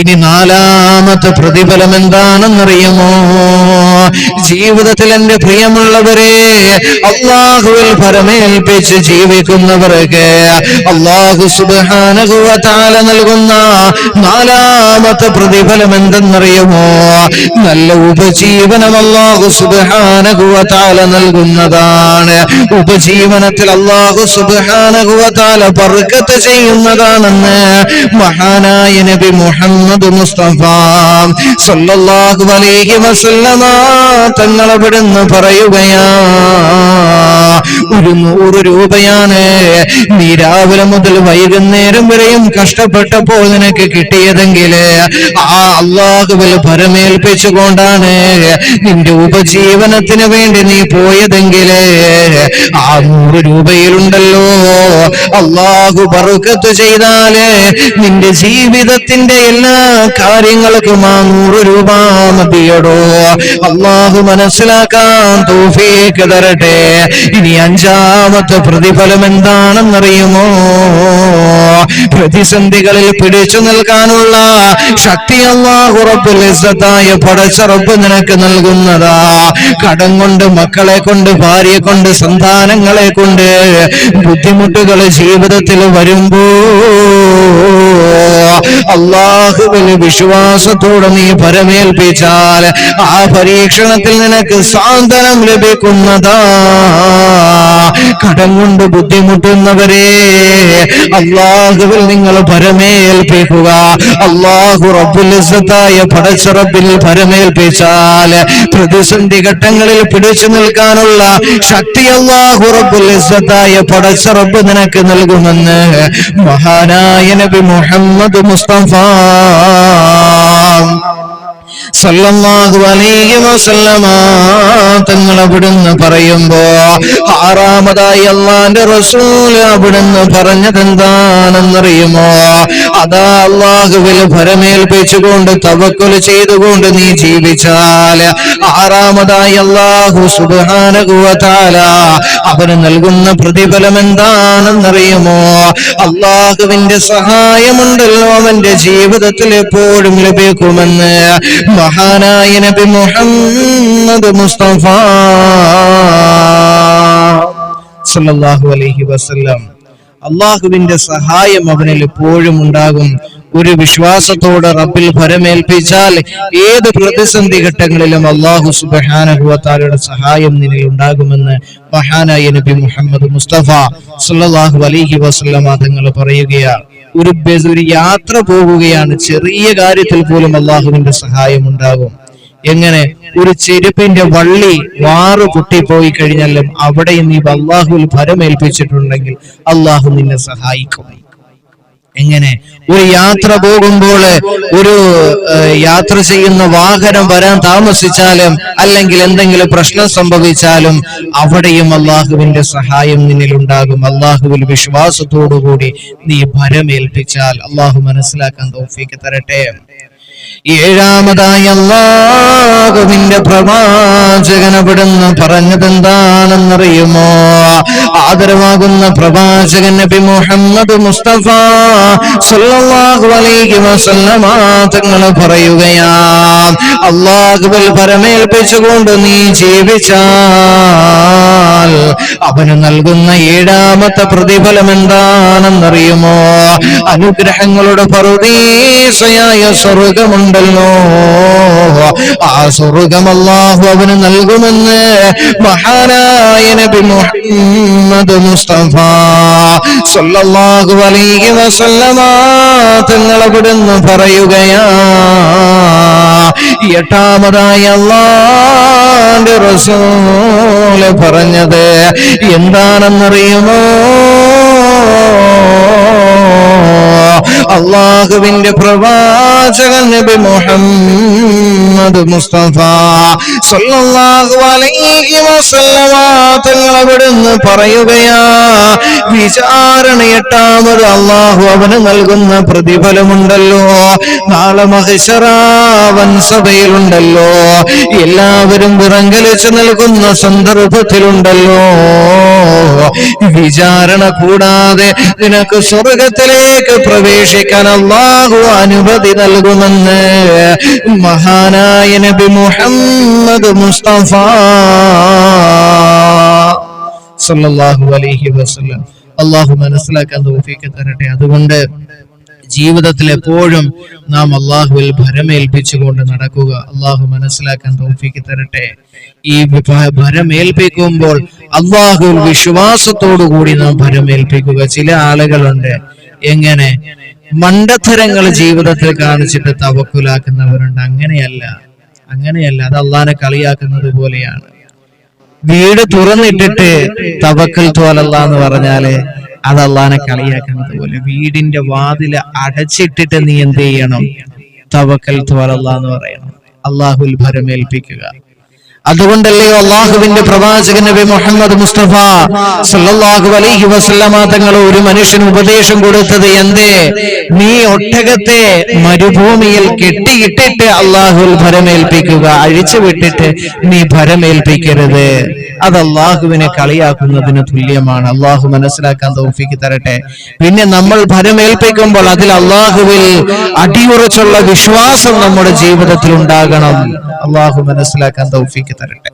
ഇനി നാലാമത്തെ പ്രതിഫലം എന്താണെന്നറിയുമോ ജീവിതത്തിൽ എന്റെ പ്രിയമുള്ളവരെ അള്ളാഹുവിൽ പരമേൽപ്പിച്ച് ജീവിക്കുന്നവർക്ക് അള്ളാഹു സുബാനകുവത്താല നൽകുന്ന നാലാമത്തെ പ്രതിഫലം എന്തെന്നറിയുമോ? നല്ല ഉപജീവനം അള്ളാഹു സുബാനകുവത്താല നൽകുന്നതാണ്. ഉപജീവനത്തിൽ അള്ളാഹു സുബാനകുവത്താല പറക്കത്ത് ചെയ്യുന്നതാണെന്ന് മഹാനായ നബി മുഹമ്മദ് മുസ്തഫ സല്ലല്ലാഹു അലൈഹി വസല്ലമ തങ്ങൾ അവിടുന്ന് പറയുകയാ ഒരു നൂറ് രൂപയാണ്. നീ രാവിലെ മുതൽ വൈകുന്നേരം വരെയും കഷ്ടപ്പെട്ടപ്പോൾ നിനക്ക് കിട്ടിയതെങ്കിൽ ആ അള്ളാഹുവിൽ പരമേൽപ്പിച്ചുകൊണ്ടാണ് നിന്റെ ഉപജീവനത്തിന് വേണ്ടി നീ പോയതെങ്കിൽ ആ നൂറ് രൂപയിലുണ്ടല്ലോ. അള്ളാഹു പറക്കത്ത് ചെയ്താൽ നിന്റെ ജീവിതത്തിന്റെ എല്ലാ കാര്യങ്ങൾക്കും ആ നൂറ് രൂപ മതിയടോ. അള്ളാഹു മനസ്സിലാക്കാൻ തോഫീക്ക് തരട്ടെ. ഇനി അഞ്ചാമത്തെ പ്രതിഫലം എന്താണെന്നറിയുമോ പ്രതിസന്ധികളിൽ പിടിച്ചു നിൽക്കാനുള്ള ശക്തി അള്ളാഹു പടച്ചറപ്പ് നിനക്ക് നൽകുന്നതാ. കടം കൊണ്ട് മക്കളെ കൊണ്ട് ഭാര്യയെ കൊണ്ട് സന്താനങ്ങളെ കൊണ്ട് ബുദ്ധിമുട്ടുകൾ ജീവിതത്തിൽ വരുമ്പോ അള്ളാഹുവിന് വിശ്വാസത്തോടെ നീ പരമേൽപ്പിച്ചാൽ ആ പരീക്ഷണത്തിൽ നിനക്ക് സാന്ത്വനം ലഭിക്കുന്നതാ. കടം കൊണ്ട് ബുദ്ധിമുട്ടുന്നവരെ അള്ളാഹുവിൽ നിങ്ങൾ പരമേൽപ്പിക്കുക അള്ളാഹു റബ്ബുലിസത്തായ പടച്ച റബ്ബിൽ പരമേൽപ്പിച്ചാൽ പ്രതിസന്ധി ഘട്ടങ്ങളിൽ പിടിച്ചു നിൽക്കാനുള്ള ശക്തി അള്ളാഹു പടച്ച റബ്ബ് നിനക്ക് നൽകുമെന്ന് മഹാനായ നബി മുഹമ്മദ് മുസ്തഫ. സല്ലല്ലാഹു അലൈഹി വസല്ലമ തങ്ങൾ പറയുമ്പോ ആറാമതായി അള്ളാന്റെ റസൂൽ അവിടുന്ന് പറഞ്ഞത് എന്താണെന്നറിയുമോ അതാ അള്ളാഹുവിൽ ഭരമേൽപ്പിച്ചുകൊണ്ട് തവക്കുൽ ചെയ്തുകൊണ്ട് നീ ജീവിച്ചാൽ ആറാമതായി അള്ളാഹു സുബാനകുവതാല അവന് നൽകുന്ന പ്രതിഫലം എന്താണെന്നറിയുമോ? അള്ളാഹുവിന്റെ സഹായമുണ്ടല്ലോ അവന്റെ ജീവിതത്തിൽ എപ്പോഴും ലഭിക്കുമെന്ന്. മഹാനായ നബി മുഹമ്മദ് മുസ്തഫ സല്ലല്ലാഹു അലൈഹി വസല്ലം. അള്ളാഹുവിന്റെ സഹായം അവനിൽ എപ്പോഴും ഉണ്ടാകും. ഒരു വിശ്വാസത്തോടെ റബ്ബിൽ ഭരമേൽപ്പിച്ചാൽ ഏത് പ്രതിസന്ധി ഘട്ടങ്ങളിലും അള്ളാഹു സുബാനഹുവത്താലയുടെ സഹായം നിലയിൽ ഉണ്ടാകുമെന്ന് മഹാനായ നബി മുഹമ്മദ് മുസ്തഫ സല്ലല്ലാഹു അലൈഹി വസല്ലമ തങ്ങൾ പറയുകയാണ്. ഒരു ഒരു യാത്ര പോവുകയാണ് ചെറിയ കാര്യത്തിൽ പോലും അള്ളാഹുവിന്റെ സഹായം ഉണ്ടാകും. എങ്ങനെ? ഒരു ചെരുപ്പിന്റെ വള്ളി വാറു പൊട്ടിപ്പോയി കഴിഞ്ഞാലും അവിടെ നീ അള്ളാഹുവിൽ ഫലമേൽപ്പിച്ചിട്ടുണ്ടെങ്കിൽ അള്ളാഹു നിന്നെ സഹായിക്കും. എങ്ങനെ ഒരു യാത്ര പോകുമ്പോൾ ഒരു യാത്ര ചെയ്യുന്ന വാഹനം വരാൻ താമസിച്ചാലും അല്ലെങ്കിൽ എന്തെങ്കിലും പ്രശ്നം സംഭവിച്ചാലും അവിടെയും അള്ളാഹുവിന്റെ സഹായം നിന്നിൽ ഉണ്ടാകും അള്ളാഹുവിൽ വിശ്വാസത്തോടുകൂടി നീ ഭരമേൽപ്പിച്ചാൽ അള്ളാഹു മനസ്സിലാക്കാൻ തോഫിക്ക് തരട്ടെ. ഏഴാമതായി അള്ളാഹുവിന്റെ പ്രവാചകൻ പറഞ്ഞതെന്താണെന്നറിയുമോ ആദരവാകുന്ന പ്രവാചകൻ നബി മുഹമ്മദ് മുസ്തഫ സല്ലല്ലാഹു അലൈഹി വസല്ലമ തങ്ങൾ പറയുകയാ അള്ളാഹുവിൽ പരമേൽപ്പിച്ചുകൊണ്ട് നീ ജീവിച്ചാൽ അവന് നൽകുന്ന ഏഴാമത്തെ പ്രതിഫലം എന്താണെന്നറിയുമോ? അനുഗ്രഹങ്ങളുടെ പറുദീസയായ സ്വർഗമുണ്ടല്ലോ ആ സ്വർഗം അള്ളാഹു അവന് നൽകുമെന്ന് മഹാനായ നബി മുഹമ്മദ് മുസ്തഫ സല്ലല്ലാഹു അലൈഹി വസല്ലമ തങ്ങൾ അവിടുന്ന് പറയുകയാ എട്ടാമതായ അള്ളാന്റെ റസൂൽ പറഞ്ഞത് എന്താണെന്നറിയുമോ? അള്ളാഹുവിന്റെ പ്രവാചകൻ നബി മുഹമ്മദ് മുസ്തഫ സല്ലല്ലാഹു അലൈഹി വസല്ലമ തങ്ങൾ അവിടുന്ന് പറയുകയാ വിചാരണ എട്ടാമത് അള്ളാഹു അവന് നൽകുന്ന പ്രതിഫലമുണ്ടല്ലോ. നാളെ മഹിഷറാവൻ സഭയിലുണ്ടല്ലോ. എല്ലാവരും വിറങ്കലിച്ച് നൽകുന്ന സന്ദർഭത്തിലുണ്ടല്ലോ. വിചാരണ കൂടാതെ നിനക്ക് സ്വർഗത്തിലേക്ക് പ്രവേശിക്കാൻ അള്ളാഹു അനുമതി നൽകുമെന്ന് മഹാനായ നബി മുഹമ്മദ് മുസ്തഫ സല്ലല്ലാഹു അലൈഹി വസല്ലം. അള്ളാഹു മനസ്സിലാക്കാൻ തോഫിക്ക് തരട്ടെ. അതുകൊണ്ട് ജീവിതത്തിൽ എപ്പോഴും നാം അള്ളാഹുവിൽ ഭരമേൽപ്പിച്ചുകൊണ്ട് നടക്കുക. അള്ളാഹു മനസ്സിലാക്കാൻ തോഫിക്ക് തരട്ടെ. ഈ ഭരമേൽപ്പിക്കുമ്പോൾ അള്ളാഹുവിൽ വിശ്വാസത്തോടു കൂടി നാം ഭരമേൽപ്പിക്കുക ചില ആളുകളുണ്ട് എങ്ങനെ മണ്ടത്തരങ്ങൾ ജീവിതത്തിൽ കാണിച്ചിട്ട് തവക്കുലാക്കുന്നവരുണ്ട്. അങ്ങനെയല്ല. അങ്ങനെയല്ല. അത് അള്ളഹാനെ കളിയാക്കുന്നത് പോലെയാണ്. വീട് തുറന്നിട്ടിട്ട് തവക്കൽ തോലല്ല എന്ന് പറഞ്ഞാൽ അത് അള്ളാനെ കളിയാക്കുന്നത് പോലെ. വീടിന്റെ വാതിൽ അടച്ചിട്ടിട്ട് നീ എന്ത് ചെയ്യണം? തവക്കൽ തോലല്ല എന്ന് പറയണം. അള്ളാഹുൽ ഭരമേൽപ്പിക്കുക അതുകൊണ്ടല്ലയോ അള്ളാഹുവിന്റെ പ്രവാചകൻ നബി മുഹമ്മദ് മുസ്തഫ സല്ലല്ലാഹു അലൈഹി വസല്ലമ തങ്ങൾ ഒരു മനുഷ്യന് ഉപദേശം കൊടുത്തത് എന്തേ? നീ ഒട്ടകത്തെ മരുഭൂമിയിൽ കെട്ടിയിട്ടിട്ട് അള്ളാഹുൽ ഭരമേൽപ്പിക്കുക അഴിച്ചു വിട്ടിട്ട് നീ ഭരമേൽപ്പിക്കരുത്. അത് അള്ളാഹുവിനെ കളിയാക്കുന്നതിന് തുല്യമാണ്. അള്ളാഹു മനസ്സിലാക്കാൻ തോഫിക്ക് തരട്ടെ. പിന്നെ നമ്മൾ ഭരമേൽപ്പിക്കുമ്പോൾ അതിൽ അള്ളാഹുവിൽ അടിയുറച്ചുള്ള വിശ്വാസം നമ്മുടെ ജീവിതത്തിൽ ഉണ്ടാകണം. അള്ളാഹു മനസ്സിലാക്കാൻ തൗഫീക്ക് തരട്ടെ